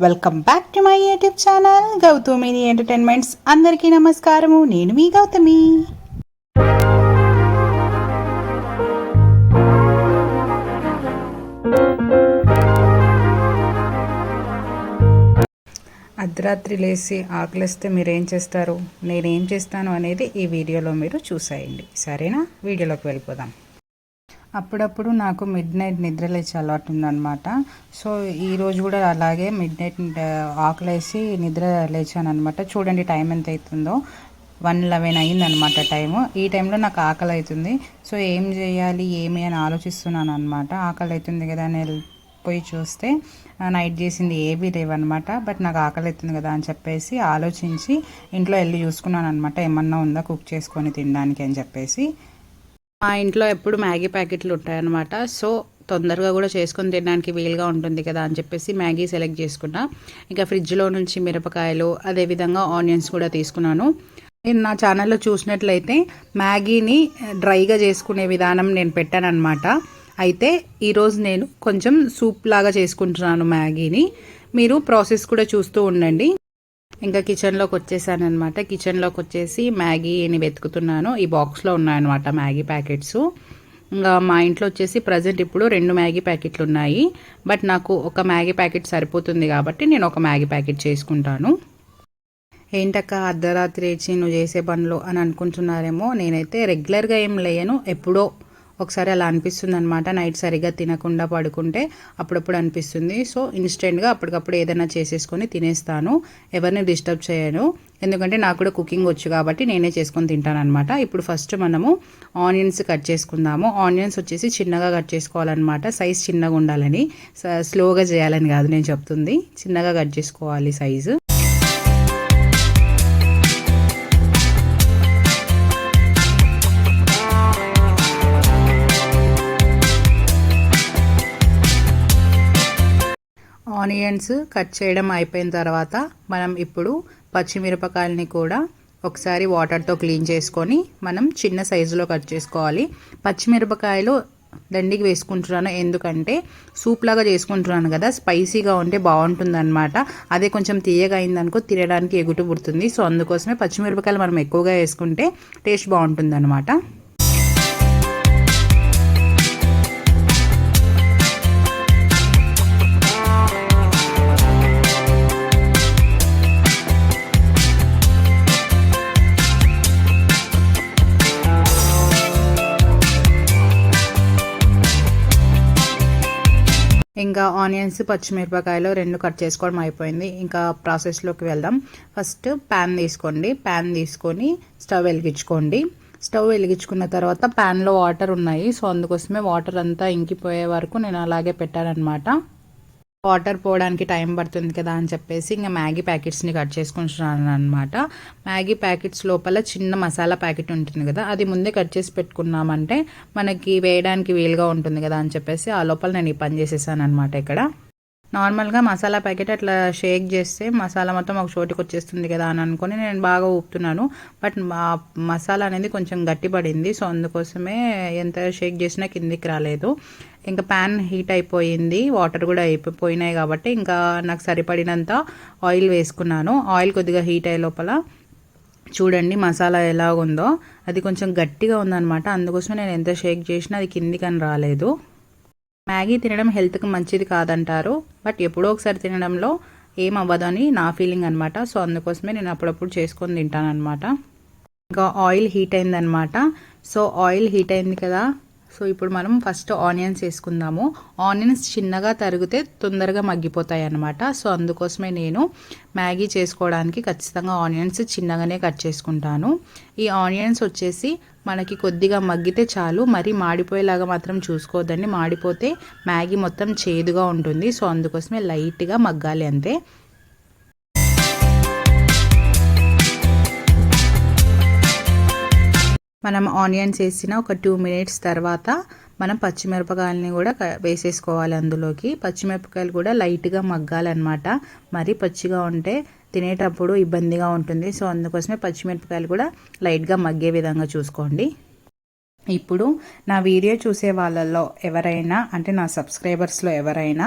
Welcome back to my YouTube channel Gauthamini entertainments. అందరికీ నమస్కారము. నేను మీ గౌతమి. అర్ధరాత్రి లేచి ఆకలిస్తే మీరు ఏం చేస్తారు? నేనేం చేస్తాను అనేది ఈ వీడియోలో మీరు చూసేయండి. సరేనా? వీడియోలోకి వెళ్ళిపోదాం. అప్పుడప్పుడు నాకు మిడ్ నైట్ నిద్ర లేచే అలవాటు ఉందన్నమాట. సో ఈరోజు కూడా అలాగే మిడ్ నైట్ ఆకలేసి నిద్ర లేచాను అనమాట చూడండి టైం ఎంత అవుతుందో వన్ లెవెన్ అయిందనమాట టైము ఈ టైంలో నాకు ఆకలి అవుతుంది సో ఏం చేయాలి ఏమి అని ఆలోచిస్తున్నాను అనమాట ఆకలి అవుతుంది కదా అని పోయి చూస్తే నైట్ చేసింది ఏవి లేవన్నమాట. బట్ నాకు ఆకలి అవుతుంది కదా అని చెప్పేసి ఆలోచించి ఇంట్లో వెళ్ళి చూసుకున్నాను అనమాట ఏమన్నా ఉందా కుక్ చేసుకొని తినడానికి అని చెప్పేసి. మా ఇంట్లో ఎప్పుడు మ్యాగీ ప్యాకెట్లు ఉంటాయన్నమాట. సో తొందరగా కూడా చేసుకొని తినడానికి వీలుగా ఉంటుంది కదా అని చెప్పేసి మ్యాగీ సెలెక్ట్ చేసుకున్నా. ఇంకా ఫ్రిడ్జ్లో నుంచి మిరపకాయలు అదేవిధంగా ఆనియన్స్ కూడా తీసుకున్నాను. నేను నా ఛానల్లో చూసినట్లయితే మ్యాగీని డ్రైగా చేసుకునే విధానం నేను పెట్టానన్నమాట. అయితే ఈరోజు నేను కొంచెం సూప్ లాగా చేసుకుంటున్నాను మ్యాగీని. మీరు ప్రాసెస్ కూడా చూస్తూ ఉండండి. ఇంకా కిచెన్లోకి వచ్చేసాను అనమాట కిచెన్లోకి వచ్చేసి మ్యాగీని వెతుకుతున్నాను. ఈ బాక్స్లో ఉన్నాయన్నమాట మ్యాగీ ప్యాకెట్స్ ఇంకా మా ఇంట్లో వచ్చేసి ప్రజెంట్ ఇప్పుడు రెండు మ్యాగీ ప్యాకెట్లు ఉన్నాయి. బట్ నాకు ఒక మ్యాగీ ప్యాకెట్ సరిపోతుంది కాబట్టి నేను ఒక మ్యాగీ ప్యాకెట్ చేసుకుంటాను. ఏంటక్క అర్ధరాత్రి ఇచ్చి నువ్వు చేసే పనులు అని అనుకుంటున్నారేమో? నేనైతే రెగ్యులర్గా ఏం లేయను. ఎప్పుడో ఒకసారి అలా అనిపిస్తుంది అనమాట నైట్ సరిగ్గా తినకుండా పడుకుంటే అప్పుడప్పుడు అనిపిస్తుంది. సో ఇన్స్టెంట్గా అప్పటికప్పుడు ఏదైనా చేసేసుకొని తినేస్తాను. ఎవరిని డిస్టర్బ్ చేయను. ఎందుకంటే నాకు కూడా కుకింగ్ వచ్చు కాబట్టి నేనే చేసుకొని తింటాను అనమాట ఇప్పుడు ఫస్ట్ మనము ఆనియన్స్ కట్ చేసుకుందాము. ఆనియన్స్ వచ్చేసి చిన్నగా కట్ చేసుకోవాలన్నమాట. సైజ్ చిన్నగా ఉండాలని. స్లోగా చేయాలని కాదు నేను చెప్తుంది. చిన్నగా కట్ చేసుకోవాలి సైజు. ఆనియన్స్ కట్ చేయడం అయిపోయిన తర్వాత మనం ఇప్పుడు పచ్చిమిరపకాయలని కూడా ఒకసారి వాటర్తో క్లీన్ చేసుకొని మనం చిన్న సైజులో కట్ చేసుకోవాలి. పచ్చిమిరపకాయలు దండికి వేసుకుంటున్నాను. ఎందుకంటే సూప్ లాగా చేసుకుంటున్నాను కదా. స్పైసీగా ఉంటే బాగుంటుందన్నమాట. అదే కొంచెం తీయగా అయిందనుకో తినడానికి ఎగుటు పుడుతుంది. సో అందుకోసమే పచ్చిమిరపకాయలు మనం ఎక్కువగా వేసుకుంటే టేస్ట్ బాగుంటుంది ఇంకా ఆనియన్స్ పచ్చిమిరపకాయలు రెండు కట్ చేసుకోవడం అయిపోయింది. ఇంకా ప్రాసెస్లోకి వెళ్దాం. ఫస్ట్ ప్యాన్ తీసుకోండి. ప్యాన్ తీసుకొని స్టవ్ వెలిగించుకోండి. స్టవ్ వెలిగించుకున్న తర్వాత ప్యాన్లో వాటర్ ఉన్నాయి. సో అందుకోసమే వాటర్ అంతా ఇంకిపోయే వరకు నేను అలాగే పెట్టానమాట వాటర్ పోవడానికి టైం పడుతుంది కదా అని చెప్పేసి ఇంకా మ్యాగీ ప్యాకెట్స్ని కట్ చేసుకుంటున్నాను అనమాట మ్యాగీ ప్యాకెట్స్ లోపల చిన్న మసాలా ప్యాకెట్ ఉంటుంది కదా అది ముందే కట్ చేసి పెట్టుకున్నామంటే మనకి వేయడానికి వీలుగా ఉంటుంది కదా అని చెప్పేసి ఆ లోపల నేను ఈ పని చేసేసాను అనమాట ఇక్కడ. నార్మల్గా మసాలా ప్యాకెట్ అట్లా షేక్ చేస్తే మసాలా మొత్తం ఒక చోటుకి వచ్చేస్తుంది కదా అని అనుకుని నేను బాగా ఊపుతున్నాను. బట్ మసాలా అనేది కొంచెం గట్టిపడింది సో అందుకోసమే ఎంత షేక్ చేసినా కిందికి రాలేదు. ఇంకా ప్యాన్ హీట్ అయిపోయింది వాటర్ కూడా అయిపోయినాయి కాబట్టి ఇంకా నాకు సరిపడినంత ఆయిల్ వేసుకున్నాను. ఆయిల్ కొద్దిగా హీట్ అయ్యే లోపల చూడండి మసాలా ఎలా ఉందో అది కొంచెం గట్టిగా ఉందన్నమాట. అందుకోసం నేను ఎంత షేక్ చేసినా అది కిందికని రాలేదు. మ్యాగీ తినడం హెల్త్కి మంచిది కాదంటారు బట్ ఎప్పుడో ఒకసారి తినడంలో ఏం అవ్వదు అని నా ఫీలింగ్ అనమాట సో అందుకోసమే నేను అప్పుడప్పుడు చేసుకొని తింటాను అనమాట ఇంకా ఆయిల్ హీట్ అయిందనమాట సో ఆయిల్ హీట్ అయింది కదా సో ఇప్పుడు మనం ఫస్ట్ ఆనియన్స్ వేసుకుందాము. ఆనియన్స్ చిన్నగా తరిగితే తొందరగా మగ్గిపోతాయి అన్నమాట సో అందుకోసమే నేను మ్యాగీ చేసుకోవడానికి ఖచ్చితంగా ఆనియన్స్ చిన్నగానే కట్ చేసుకుంటాను. ఈ ఆనియన్స్ వచ్చేసి మనకి కొద్దిగా మగ్గితే చాలు. మరీ మాడిపోయేలాగా మాత్రం చూసుకోవద్దండి. మాడిపోతే మ్యాగీ మొత్తం చేదుగా ఉంటుంది. సో అందుకోసమే లైట్గా మగ్గాలి అంతే. మనం ఆనియన్స్ వేసిన ఒక టూ మినిట్స్ తర్వాత మనం పచ్చిమిరపకాయలని కూడా వేసేసుకోవాలి అందులోకి. పచ్చిమిరపకాయలు కూడా లైట్గా మగ్గాలన్నమాట. మరీ పచ్చిగా ఉంటే తినేటప్పుడు ఇబ్బందిగా ఉంటుంది. సో అందుకోసమే పచ్చిమిరపకాయలు కూడా లైట్గా మగ్గే విధంగా చూసుకోండి. ఇప్పుడు నా వీడియో చూసే వాళ్ళల్లో ఎవరైనా అంటే నా సబ్స్క్రైబర్స్లో ఎవరైనా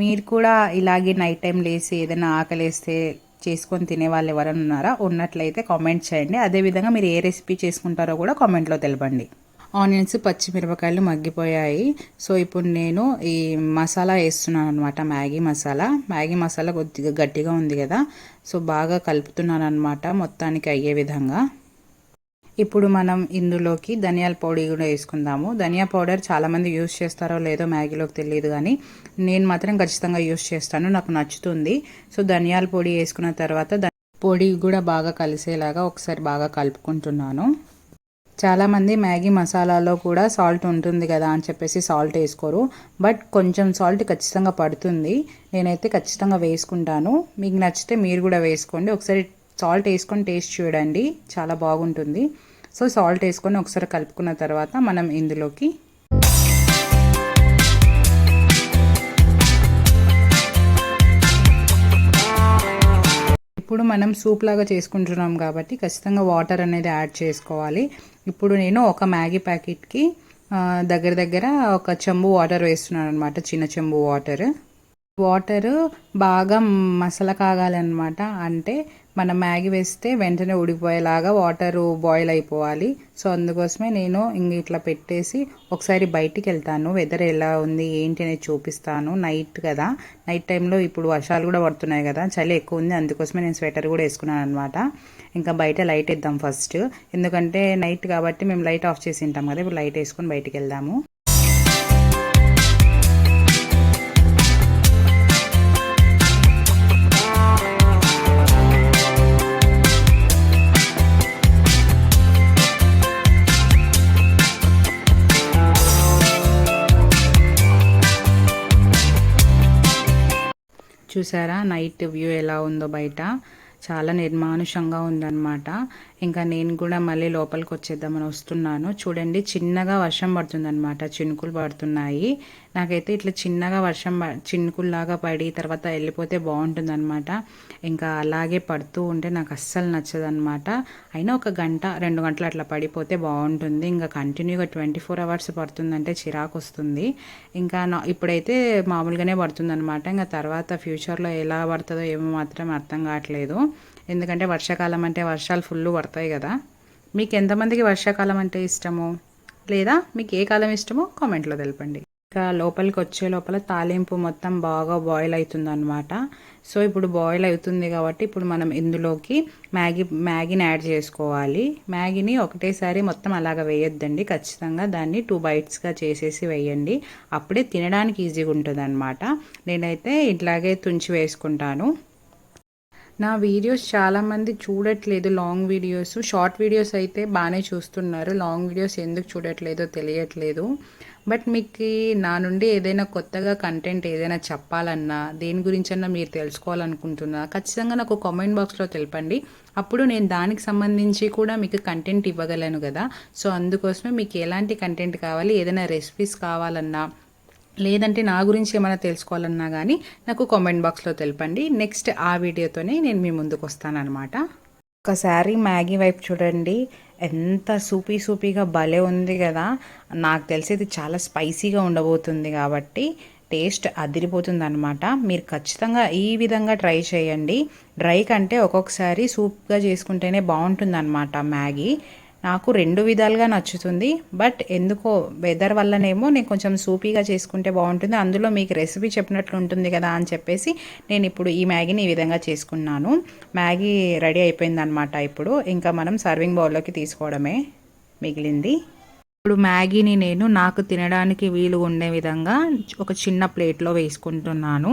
మీరు కూడా ఇలాగే నైట్ టైం లేసి ఏదైనా ఆకలేస్తే చేసుకొని తినే వాళ్ళు ఎవరైనా ఉన్నారా ఉన్నట్లయితే కామెంట్ చేయండి. అదేవిధంగా మీరు ఏ రెసిపీ చేసుకుంటారో కూడా కామెంట్లో తెలపండి. ఆనియన్స్ పచ్చిమిరపకాయలు మగ్గిపోయాయి. సో ఇప్పుడు నేను ఈ మసాలా వేస్తున్నాను అనమాట మ్యాగీ మసాలా. మ్యాగీ మసాలా కొద్దిగా గట్టిగా ఉంది కదా సో బాగా కలుపుతున్నాను అనమాట మొత్తానికి అయ్యే విధంగా. ఇప్పుడు మనం ఇందులోకి ధనియాల పొడి కూడా వేసుకుందాము. ధనియా పౌడర్ చాలామంది యూస్ చేస్తారో లేదో మ్యాగీలోకి తెలియదు కానీ నేను మాత్రం ఖచ్చితంగా యూస్ చేస్తాను నాకు నచ్చుతుంది. సో ధనియాల పొడి వేసుకున్న తర్వాత పొడి కూడా బాగా కలిసేలాగా ఒకసారి బాగా కలుపుకుంటున్నాను. చాలామంది మ్యాగీ మసాలాలో కూడా సాల్ట్ ఉంటుంది కదా అని చెప్పేసి సాల్ట్ వేసుకోరు. బట్ కొంచెం సాల్ట్ ఖచ్చితంగా పడుతుంది. నేనైతే ఖచ్చితంగా వేసుకుంటాను. మీకు నచ్చితే మీరు కూడా వేసుకోండి. ఒకసారి సాల్ట్ వేసుకొని టేస్ట్ చూడండి. చాలా బాగుంటుంది. సో సాల్ట్ వేసుకొని ఒకసారి కలుపుకున్న తర్వాత మనం ఇందులోకి ఇప్పుడు మనం సూప్ లాగా చేసుకుంటున్నాం కాబట్టి ఖచ్చితంగా వాటర్ అనేది యాడ్ చేసుకోవాలి. ఇప్పుడు నేను ఒక మ్యాగీ ప్యాకెట్కి దగ్గర దగ్గర ఒక చెంబు వాటర్ వేస్తున్నాను అనమాట చిన్న చెంబు వాటర్. వాటర్ బాగా మసల కాగాలన్నమాట. అంటే మనం మ్యాగీ వేస్తే వెంటనే ఉడికిపోయేలాగా వాటర్ బాయిల్ అయిపోవాలి. సో అందుకోసమే నేను ఇంక ఇట్లా పెట్టేసి ఒకసారి బయటికి వెళ్తాను. వెదర్ ఎలా ఉంది ఏంటి అనేది చూపిస్తాను. నైట్ కదా. నైట్ టైంలో ఇప్పుడు వర్షాలు కూడా పడుతున్నాయి కదా. చలి ఎక్కువ ఉంది అందుకోసమే నేను స్వెటర్ కూడా వేసుకున్నాను అనమాట ఇంకా బయట లైట్ ఇద్దాం ఫస్ట్. ఎందుకంటే నైట్ కాబట్టి మేము లైట్ ఆఫ్ చేసి ఉంటాం కదా. ఇప్పుడు లైట్ వేసుకొని బయటికి వెళ్దాము. చూసారా? నైట్ వ్యూ ఎలా ఉందో బయట. చాలా నిర్మానుషంగా ఉందన్నమాట. ఇంకా నేను కూడా మళ్ళీ లోపలికి వచ్చేద్దామని వస్తున్నాను. చూడండి చిన్నగా వర్షం పడుతుందనమాట చినుకులు పడుతున్నాయి. నాకైతే ఇట్లా చిన్నగా వర్షం చినుకుల్లాగా పడి తర్వాత వెళ్ళిపోతే బాగుంటుందన్నమాట. ఇంకా అలాగే పడుతూ ఉంటే నాకు అస్సలు నచ్చదనమాట అయినా ఒక గంట రెండు గంటలు అట్లా పడిపోతే బాగుంటుంది. ఇంకా కంటిన్యూగా ట్వంటీ ఫోర్ అవర్స్ పడుతుందంటే చిరాకు వస్తుంది ఇంకా నా ఇప్పుడైతే మామూలుగానే పడుతుందనమాట ఇంకా తర్వాత ఫ్యూచర్లో ఎలా పడుతుందో ఏమో మాత్రం అర్థం కావట్లేదు. ఎందుకంటే వర్షాకాలం అంటే వర్షాలు ఫుల్ పడతాయి కదా. మీకు ఎంతమందికి వర్షాకాలం అంటే ఇష్టమో? లేదా మీకు ఏ కాలం ఇష్టమో కామెంట్లో తెలపండి. ఇంకా లోపలికి వచ్చే లోపల తాలింపు మొత్తం బాగా బాయిల్ అవుతుందన్నమాట. సో ఇప్పుడు బాయిల్ అవుతుంది కాబట్టి ఇప్పుడు మనం ఇందులోకి మ్యాగీ మ్యాగీని యాడ్ చేసుకోవాలి. మ్యాగీని ఒకటేసారి మొత్తం అలాగ వేయొద్దండి. ఖచ్చితంగా దాన్ని టూ బైట్స్గా చేసేసి వేయండి. అప్పుడే తినడానికి ఈజీగా ఉంటుంది నేనైతే ఇట్లాగే తుంచి వేసుకుంటాను. నా వీడియోస్ చాలామంది చూడట్లేదు లాంగ్ వీడియోస్ షార్ట్ వీడియోస్ అయితే బాగానే చూస్తున్నారు. లాంగ్ వీడియోస్ ఎందుకు చూడట్లేదో తెలియట్లేదు. బట్ మీకు నా నుండి ఏదైనా కొత్తగా కంటెంట్ ఏదైనా చెప్పాలన్నా దేని గురించన్నా మీరు తెలుసుకోవాలనుకుంటున్నా ఖచ్చితంగా నాకు కామెంట్ బాక్స్లో తెలపండి. అప్పుడు నేను దానికి సంబంధించి కూడా మీకు కంటెంట్ ఇవ్వగలను కదా. సో అందుకోసమే మీకు ఎలాంటి కంటెంట్ కావాలి ఏదైనా రెసిపీస్ కావాలన్నా లేదంటే నా గురించి ఏమైనా తెలుసుకోవాలన్నా కానీ నాకు కామెంట్ బాక్స్లో తెలపండి. నెక్స్ట్ ఆ వీడియోతోనే నేను మీ ముందుకు వస్తానమాట ఒకసారి మ్యాగీ వైపు చూడండి. ఎంత సూపీ సూపీగా భలే ఉంది కదా. నాకు తెలిసి ఇది చాలా స్పైసీగా ఉండబోతుంది కాబట్టి టేస్ట్ అదిరిపోతుంది అనమాట మీరు ఖచ్చితంగా ఈ విధంగా ట్రై చేయండి. డ్రై కంటే ఒక్కొక్కసారి సూప్గా చేసుకుంటేనే బాగుంటుంది అనమాట మ్యాగీ. నాకు రెండు విధాలుగా నచ్చుతుంది బట్ ఎందుకో వెదర్ వల్లనేమో నేను కొంచెం సూపీగా చేసుకుంటే బాగుంటుంది అందులో మీకు రెసిపీ చెప్పినట్లు ఉంటుంది కదా అని చెప్పేసి నేను ఇప్పుడు ఈ మ్యాగీని ఈ విధంగా చేసుకున్నాను. మ్యాగీ రెడీ అయిపోయిందనమాట ఇప్పుడు. ఇంకా మనం సర్వింగ్ బౌల్లోకి తీసుకోవడమే మిగిలింది. ఇప్పుడు మ్యాగీని నేను నాకు తినడానికి వీలు ఉండే విధంగా ఒక చిన్న ప్లేట్లో వేసుకుంటున్నాను.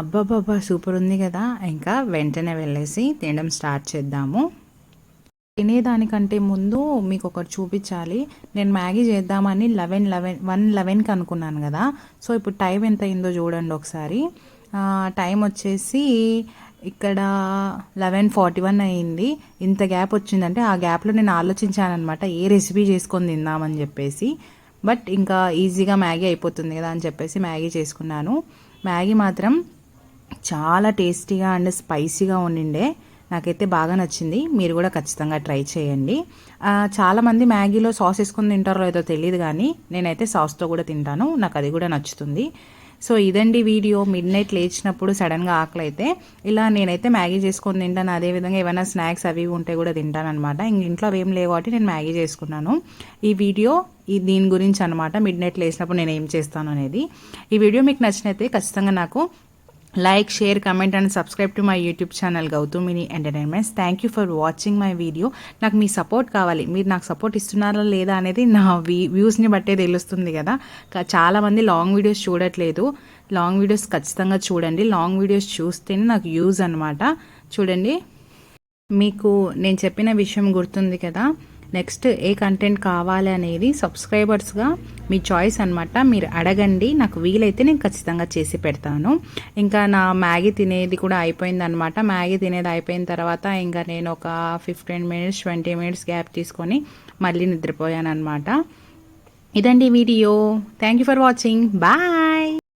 అబ్బాబాబా సూపర్ ఉంది కదా. ఇంకా వెంటనే వెళ్ళేసి తినడం స్టార్ట్ చేద్దాము. తినేదానికంటే ముందు మీకు ఒకటి చూపించాలి. నేను మ్యాగీ చేద్దామని లెవెన్ లెవెన్ వన్ లెవెన్కి అనుకున్నాను కదా. సో ఇప్పుడు టైం ఎంత అయిందో చూడండి ఒకసారి. టైం వచ్చేసి ఇక్కడ లెవెన్ ఫార్టీ వన్ అయ్యింది ఇంత గ్యాప్ వచ్చిందంటే ఆ గ్యాప్లో నేను ఆలోచించాను అనమాట ఏ రెసిపీ చేసుకొని తిందామని చెప్పేసి. బట్ ఇంకా ఈజీగా మ్యాగీ అయిపోతుంది కదా అని చెప్పేసి మ్యాగీ చేసుకున్నాను. మ్యాగీ మాత్రం చాలా టేస్టీగా అండ్ స్పైసీగా ఉండిండే. నాకైతే బాగా నచ్చింది. మీరు కూడా ఖచ్చితంగా ట్రై చేయండి. చాలామంది మ్యాగీలో సాస్ వేసుకొని తింటారో లేదో తెలియదు కానీ నేనైతే సాస్తో కూడా తింటాను. నాకు అది కూడా నచ్చుతుంది. సో ఇదండి వీడియో. మిడ్ నైట్ లేచినప్పుడు సడన్గా ఆకలి అయితే ఇలా నేనైతే మ్యాగీ చేసుకొని తింటాను. అదేవిధంగా ఏమైనా స్నాక్స్ అవి ఇవి ఉంటే కూడా తింటాను అనమాట ఇంక ఇంట్లో అవి ఏం లేవు కాబట్టి నేను మ్యాగీ చేసుకున్నాను. ఈ వీడియో ఈ దీని గురించి అనమాట మిడ్ నైట్ లేచినప్పుడు నేను ఏం చేస్తాను అనేది. ఈ వీడియో మీకు నచ్చినైతే ఖచ్చితంగా నాకు like share comment and subscribe to my YouTube channel Gauthamini entertainments thank you for watching my video నాకు మీ సపోర్ట్ కావాలి. మీరు నాకు సపోర్ట్ ఇస్తున్నారా లేదా అనేది నా వీ వ్యూస్ని బట్టే తెలుస్తుంది కదా. చాలామంది లాంగ్ వీడియోస్ చూడట్లేదు. లాంగ్ వీడియోస్ ఖచ్చితంగా చూడండి. లాంగ్ వీడియోస్ చూస్తేనే నాకు యూజ్ అనమాట చూడండి. మీకు నేను చెప్పిన విషయం గుర్తుంది కదా. నెక్స్ట్ ఏ కంటెంట్ కావాలి అనేది సబ్స్క్రైబర్స్గా మీ చాయిస్ అనమాట మీరు అడగండి. నాకు వీలైతే నేను ఖచ్చితంగా చేసి పెడతాను. ఇంకా నా మ్యాగీ తినేది కూడా అయిపోయింది అనమాట మ్యాగీ తినేది అయిపోయిన తర్వాత ఇంకా నేను ఒక fifteen minutes twenty minutes gap తీసుకొని మళ్ళీ నిద్రపోయాను అనమాట ఇదండి video. Thank you for watching. Bye!